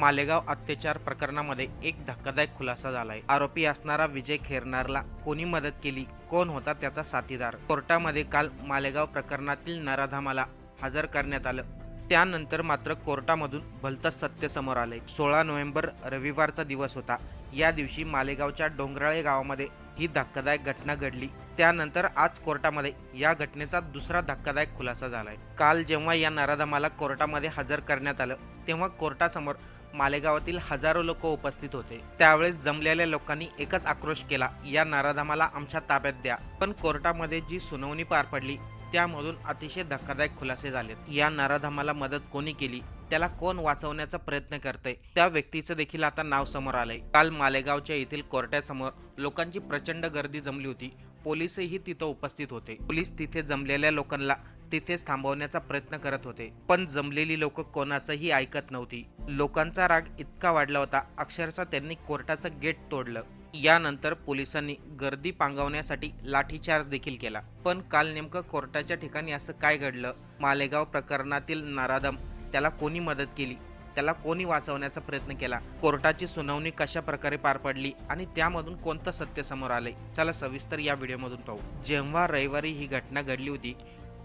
मालेगाव अत्याचार प्रकरणामध्ये एक धक्कादायक खुलासा झालाय. आरोपी असणारा विजय खेरनारला कोणी मदत केली? कोण होता त्याचा साथीदार? कोर्टामध्ये काल मालेगाव प्रकरणातील नराधामाला हजर करण्यात आलं. त्यानंतर मात्र कोर्टामधून भलतं सत्य समोर आले सोळा नोव्हेंबर रविवारचा दिवस होता. या दिवशी मालेगावच्या डोंगराळे गावामध्ये ही धक्कादायक घटना घडली. त्यानंतर आज कोर्टामध्ये या घटनेचा दुसरा धक्कादायक खुलासा झालाय. काल जेव्हा या नराधमाला कोर्टामध्ये हजर करण्यात आलं तेव्हा कोर्टासमोर मालेगावातील हजारो लोक उपस्थित होते. त्यावेळेस जमलेल्या लोकांनी एकच आक्रोश केला या नाराधामाला आमच्या ताब्यात द्या. पण कोर्टामध्ये जी सुनावणी पार पडली त्यामधून अतिशय धक्कादायक खुलासे झालेत. या नाराधामाला मदत कोणी केली? त्याला कोण वाचवण्याचा प्रयत्न करते त्या व्यक्तीचं देखील आता नाव समोर आलंय. काल मालेगावच्या येथील कोर्टासमोर लोकांची प्रचंड गर्दी जमली होती. पोलीसही तिथं उपस्थित होते. पोलीस तिथे जमलेल्या लोकांना तिथेच थांबवण्याचा प्रयत्न करत होते. पण जमलेली लोक कोणाचंही ऐकत नव्हती. लोकांचा राग इतका वाढला होता अक्षरशः त्यांनी कोर्टाचं गेट तोडलं. यानंतर पोलिसांनी गर्दी पांगवण्यासाठी लाठीचार्ज देखील केला. पण काल नेमकं कोर्टाच्या ठिकाणी असं काय घडलं? मालेगाव प्रकरणातील नारादम त्याला कोणी मदत केली? त्याला कोणी वाचवण्याचा प्रयत्न केला? कोर्टाची सुनावणी कशा प्रकारे पार पडली आणि त्यामधून कोणतं सत्य समोर आलंय? चला सविस्तर या व्हिडिओमधून पाहू. जेव्हा रविवारी ही घटना घडली होती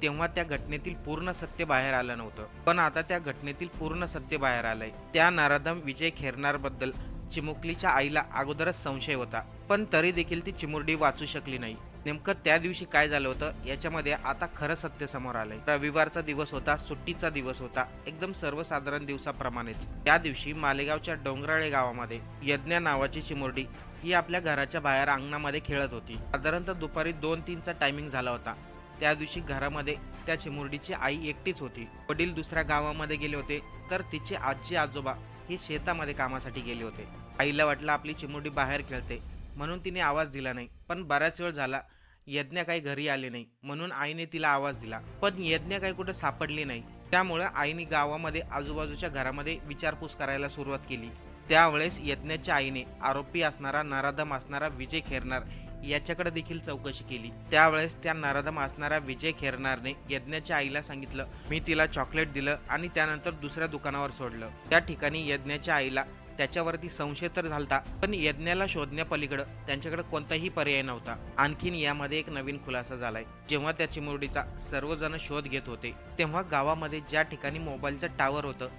तेव्हा त्या घटनेतील पूर्ण सत्य बाहेर आलं नव्हतं. पण आता त्या घटनेतील पूर्ण सत्य बाहेर आलंय. त्या नाराधम विजय खेरणार बद्दल चिमुकलीच्या आईला अगोदरच संशय होता पण तरी देखील ती चिमुरडी वाचू शकली नाही. नेमकं त्या दिवशी काय झालं होतं याच्यामध्ये आता खरं सत्य समोर आलंय. रविवारचा दिवस होता सुट्टीचा दिवस होता एकदम सर्वसाधारण दिवसाप्रमाणेच. त्या दिवशी मालेगावच्या डोंगराळे गावामध्ये यज्ञा नावाची चिमुरडी ही आपल्या घराच्या बाहेर अंगणामध्ये खेळत होती. साधारणतः दुपारी दोन तीनचा टायमिंग झाला होता. त्या दिवशी घरामध्ये त्या चिमुरडीची आई एकटीच होती. वडील दुसऱ्या गावामध्ये गेले होते तर तिचे आजी आजोबा हे शेतामध्ये कामासाठी गेले होते. आईला वाटलं आपली चिमुरडी बाहेर खेळते. म्हणून तिने आवाज दिला नाही. पण बराच वेळ झाला यज्ञ काही घरी आले नाही. म्हणून आईने तिला आवाज दिला. पण यज्ञ काही कुठं सापडली नाही. त्यामुळं आईने गावामध्ये आजूबाजूच्या घरामध्ये विचारपूस करायला सुरुवात केली. त्यावेळेस यज्ञाच्या आईने आरोपी असणारा नराधम असणारा विजय खेरणार याच्याकडे देखील चौकशी केली. त्यावेळेस त्या नराधम असणाऱ्या विजय खेरणारने यज्ञाच्या आईला सांगितलं मी तिला चॉकलेट दिलं आणि त्यानंतर दुसऱ्या दुकानावर सोडलं. त्या ठिकाणी यज्ञाच्या आईला त्याच्यावरती संशय तर झालता पण यज्ञाला शोधण्यापलीकडं त्यांच्याकडे कोणताही पर्याय नव्हता. आणखीन यामध्ये एक नवीन खुलासा झालाय. जेव्हा त्या चिमुरडीचा सर्वजण शोध घेत होते तेव्हा गावामध्ये ज्या ठिकाणी मोबाईलचं टावर होतं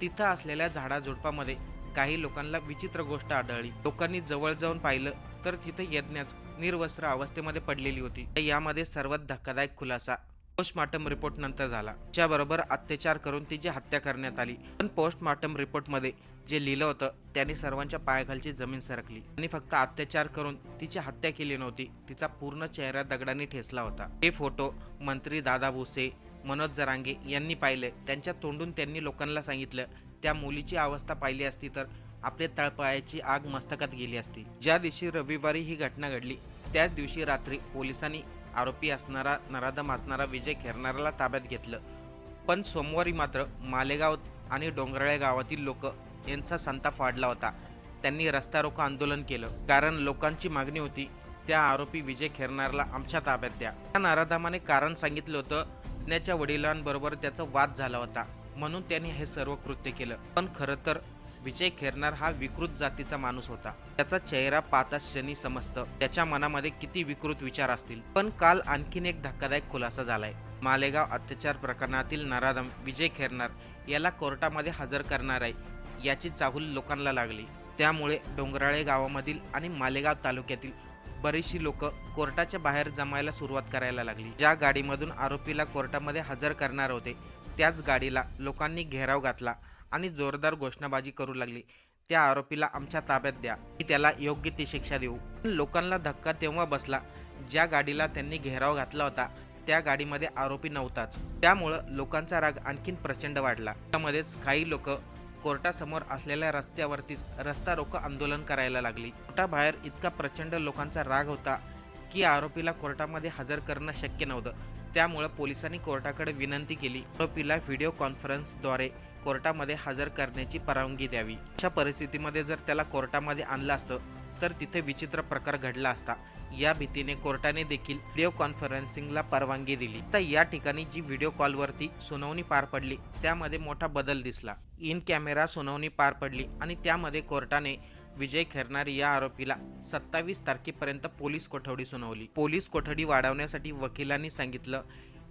तिथं असलेल्या झाडाझुडपामध्ये काही लोकांना विचित्र गोष्ट आढळली. लोकांनी जवळ जाऊन पाहिलं तर तिथं यज्ञाच निर्वस्त्र अवस्थेमध्ये पडलेली होती. यामध्ये सर्वात धक्कादायक खुलासा पोस्टमार्टम रिपोर्ट नंतर झाला. त्याबरोबर अत्याचार करून तिची हत्या करण्यात आली. पण पोस्टमार्टम रिपोर्टमध्ये जे लिहिलं होतं त्याने सर्वांच्या पायाखालची जमीन सरकली. आणि फक्त अत्याचार करून तिची हत्या केली नव्हती तिचा पूर्ण चेहरा दगडाने ठेसला होता. हे फोटो मंत्री दादा भुसे मनोज जरांगे यांनी पाहिले. त्यांच्या तोंडून त्यांनी लोकांना सांगितलं त्या मुलीची अवस्था पाहिली असती तर आपल्या तळपायाची आग मस्तकात गेली असती. ज्या दिवशी रविवारी ही घटना घडली त्याच दिवशी रात्री पोलिसांनी आरोपी असणारा नराधम असणारा विजय खेरणाऱ्याला ताब्यात घेतलं. पण सोमवारी मात्र मालेगाव आणि डोंगराळे गावातील लोक यांचा संताप वाढला होता. त्यांनी रस्ता रोको आंदोलन केलं. कारण लोकांची मागणी होती त्या आरोपी विजय खेरणारला आमच्या ताब्यात द्या. त्या नराधमाने कारण सांगितलं होतं त्याच्या वडिलांबरोबर त्याचा वाद झाला होता. म्हणून त्यांनी हे सर्व कृत्य केलं. पण खरं तर विजय खेरणार हा विकृत जातीचा माणूस होता. त्याचा चेहरा पाहताच शनी समजतं त्याच्या मनामध्ये किती विकृत विचार असतील. पण काल आणखीन एक धक्कादायक खुलासा झालाय. मालेगाव अत्याचार प्रकरणातील नराधम विजय खेरणार याला कोर्टामध्ये हजर करणार आहे याची चाहूल लोकांना लागली. त्यामुळे डोंगराळे गावामधील आणि मालेगाव तालुक्यातील बरीचशी लोक कोर्टाच्या बाहेर जमायला सुरुवात करायला लागली. ज्या गाडीमधून आरोपीला कोर्टामध्ये हजर करणार होते त्याच गाडीला लोकांनी घेराव घातला आणि जोरदार घोषणाबाजी करू लागली. त्या आरोपीला आमच्या ताब्यात द्या. की त्याला योग्य ती शिक्षा देऊ. पण लोकांना धक्का तेव्हा बसला ज्या गाडीला त्यांनी घेराव घातला होता. त्या गाडीमध्ये आरोपी नव्हताच. त्यामुळं लोकांचा राग आणखीन प्रचंड वाढला. त्यामध्येच काही लोक कोर्टासमोर असलेल्या रस्त्यावरतीच रस्ता रोको आंदोलन करायला लागली. कोर्टाबाहेर इतका प्रचंड लोकांचा राग होता की आरोपीला कोर्टामध्ये हजर करणं शक्य नव्हतं. त्यामुळं पोलिसांनी कोर्टाकडे विनंती केली. आरोपीला व्हिडिओ कॉन्फरन्सद्वारे कोर्टामध्ये हजर करण्याची परवानगी द्यावी. अशा परिस्थितीमध्ये जर त्याला कोर्टामध्ये आणलं असतं तर तिथे विचित्र प्रकार घडला असता. या भीतीने कोर्टाने देखील व्हिडिओ कॉन्फरन्सिंगला परवानगी दिली. तर या ठिकाणी जी व्हिडिओ कॉलवरती सुनावणी पार पडली त्यामध्ये मोठा बदल दिसला. इन कॅमेरा सुनावणी पार पडली आणि त्यामध्ये कोर्टाने विजय खैरनार या आरोपीला सत्तावीस तारखेपर्यंत पोलीस कोठडी सुनावली. पोलीस कोठडी वाढवण्यासाठी वकिलांनी सांगितलं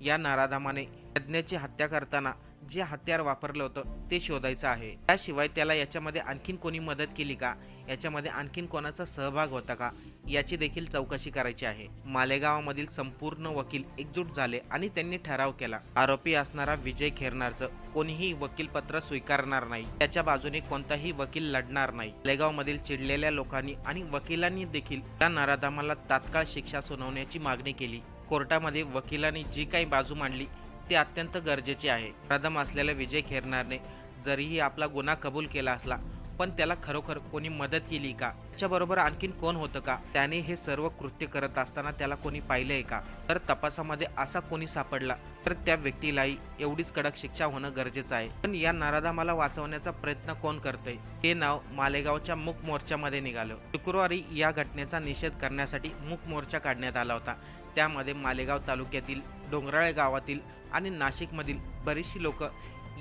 या नाराधामाने यज्ञाची हत्या करताना जे हत्यार वापरलं होतं ते शोधायचं आहे. त्याशिवाय त्याला याच्यामध्ये आणखीन कोणी मदत केली का? याच्यामध्ये आणखीन कोणाचा सहभाग होता का? याची देखील चौकशी करायची आहे. मालेगावामधील संपूर्ण वकील एकजूट झाले आणि त्यांनी ठराव केला. आरोपी असणारा विजय खेरणारचं कोणीही वकीलपत्र स्वीकारणार नाही. त्याच्या बाजूने कोणताही वकील लढणार नाही. मालेगावमधील चिडलेल्या लोकांनी आणि वकिलांनी देखील त्या नराधामाला तात्काळ शिक्षा सुनावण्याची मागणी केली. कोर्टामध्ये वकिलांनी जी काही बाजू मांडली ते अत्यंत गरजेचे आहे. प्रथम असलेल्या विजय खेरनारने जरीही आपला गुन्हा कबूल केला असला पण त्याला खरोखर कोणी मदत केली का? त्याच्याबरोबर आणखीन कोण होतं का? त्याने हे सर्व कृत्य करत असताना त्याला कोणी पाहिलंय का? तर तपासामध्ये असा कोणी सापडला तर त्या व्यक्तीलाही एवढीच कडक शिक्षा होणं गरजेचं आहे. पण या नराधामाला वाचवण्याचा प्रयत्न कोण करतंय? हे नाव मालेगावच्या मूक मोर्चामध्ये निघालं. शुक्रवारी या घटनेचा निषेध करण्यासाठी मूक मोर्चा काढण्यात आला होता. त्यामध्ये मालेगाव तालुक्यातील डोंगराळे गावातील आणि नाशिकमधील बरीचशी लोक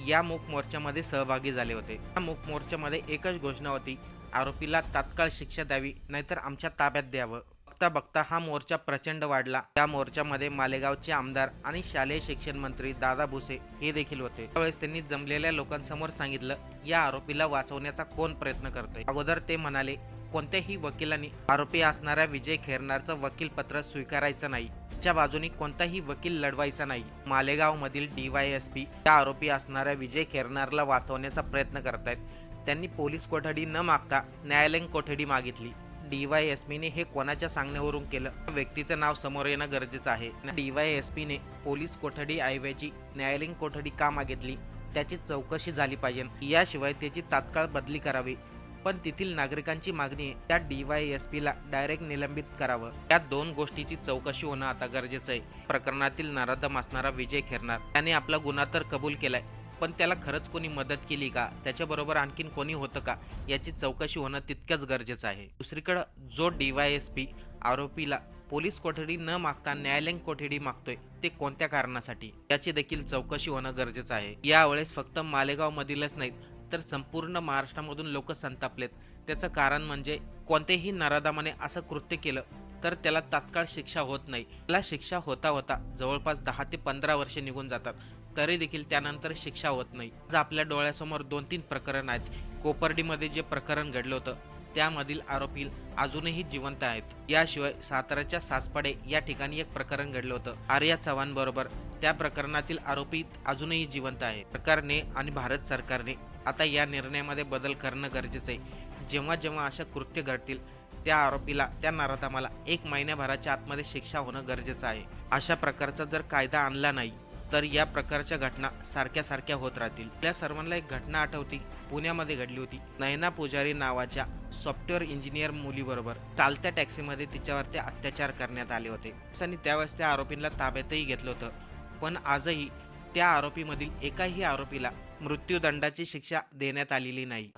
या मूक मोर्चामध्ये सहभागी झाले होते. या मूक मोर्चामध्ये एकच घोषणा होती आरोपीला तात्काळ शिक्षा द्यावी नाहीतर आमच्या ताब्यात द्यावं. बघता बघता हा मोर्चा प्रचंड वाढला. त्या मोर्चामध्ये मालेगावचे आमदार आणि शालेय शिक्षण मंत्री दादा भुसे हे देखील होते. त्यावेळेस त्यांनी जमलेल्या लोकांसमोर सांगितलं या आरोपीला वाचवण्याचा कोण प्रयत्न करतोय? अगोदर ते म्हणाले कोणत्याही वकिलांनी आरोपी असणाऱ्या विजय खेरणारचं वकीलपत्र स्वीकारायचं नाही. त्यांच्या बाजूने कोणताही वकील लढवायचा नाही. मालेगाव मधील डीवायएसपी त्या आरोपी असणाऱ्या विजय खेरनारला वाचवण्याचा प्रयत्न करतायत. त्यांनी पोलीस कोठडी न मागता न्यायालयीन कोठडी मागितली. डीवायएसपीने हे कोणाच्या सांगण्यावरून केलं? व्यक्तीचं नाव समोर येणं गरजेचं आहे. डीवायएसपीने पोलीस कोठडी ऐवजी न्यायालयीन कोठडी का मागितली? त्याची चौकशी झाली पाहिजे. याशिवाय त्याची तात्काळ बदली करावी. पण तेथील नागरिकांची मागणी आहे त्या डीवायएसपी ला डायरेक्ट निलंबित करावं. या दोन गोष्टीची चौकशी होणं आता गरजेचं आहे. प्रकरणातील नाराधम असणारा विजय खेरणार त्याने आपला गुन्हा तर कबूल केलाय पण त्याला खरंच कोणी मदत केली का? त्याच्याबरोबर आणखीन कोणी होतं का? याची चौकशी होणं तितकंच गरजेचं आहे. दुसरीकडं जो डीवायएसपी आरोपीला पोलीस कोठडी न मागता न्यायालयीन कोठडी मागतोय ते कोणत्या कारणासाठी? याची देखील चौकशी होणं गरजेचं आहे. यावेळेस फक्त मालेगाव मधीलच नाहीत तर संपूर्ण महाराष्ट्रामधून लोक संतापलेत. त्याचं कारण म्हणजे कोणत्याही नरादामाने असं कृत्य केलं तर त्याला तात्काळ शिक्षा होत नाही. त्याला शिक्षा होता होता जवळपास दहा ते पंधरा वर्षे निघून जातात. तरी देखील त्यानंतर शिक्षा होत नाही. आज आपल्या डोळ्यासमोर दोन तीन प्रकरण आहेत. कोपर्डीमध्ये जे प्रकरण घडलं होतं त्यामधील आरोपी अजूनही जिवंत आहेत. याशिवाय साताऱ्याच्या सासपाडे या ठिकाणी एक प्रकरण घडलं होतं. आर्या चव्हाण बरोबर त्या प्रकरणातील आरोपी अजूनही जिवंत आहे. सरकारने आणि भारत सरकारने आता या निर्णयामध्ये बदल करणं गरजेचं आहे. जेव्हा जेव्हा अशा कृत्य घडतील त्या आरोपीला त्या नाराधामाला एक महिन्याभराच्या आतमध्ये शिक्षा होणं गरजेचं आहे. अशा प्रकारचा जर कायदा आणला नाही तर या प्रकारच्या घटना सारख्या सारख्या होत राहतील. आपल्या सर्वांना एक घटना आठवती पुण्यामध्ये घडली होती. नयना पुजारी नावाच्या सॉफ्टवेअर इंजिनियर मुलीबरोबर चालत्या टॅक्सीमध्ये तिच्यावरती अत्याचार करण्यात आले होते. आणि त्यावेळेस त्या आरोपींना ताब्यातही घेतलं होतं. पण आजही त्या आरोपीमधील एकाही आरोपीला मृत्यूदंडाची शिक्षा देण्यात आलेली नाही.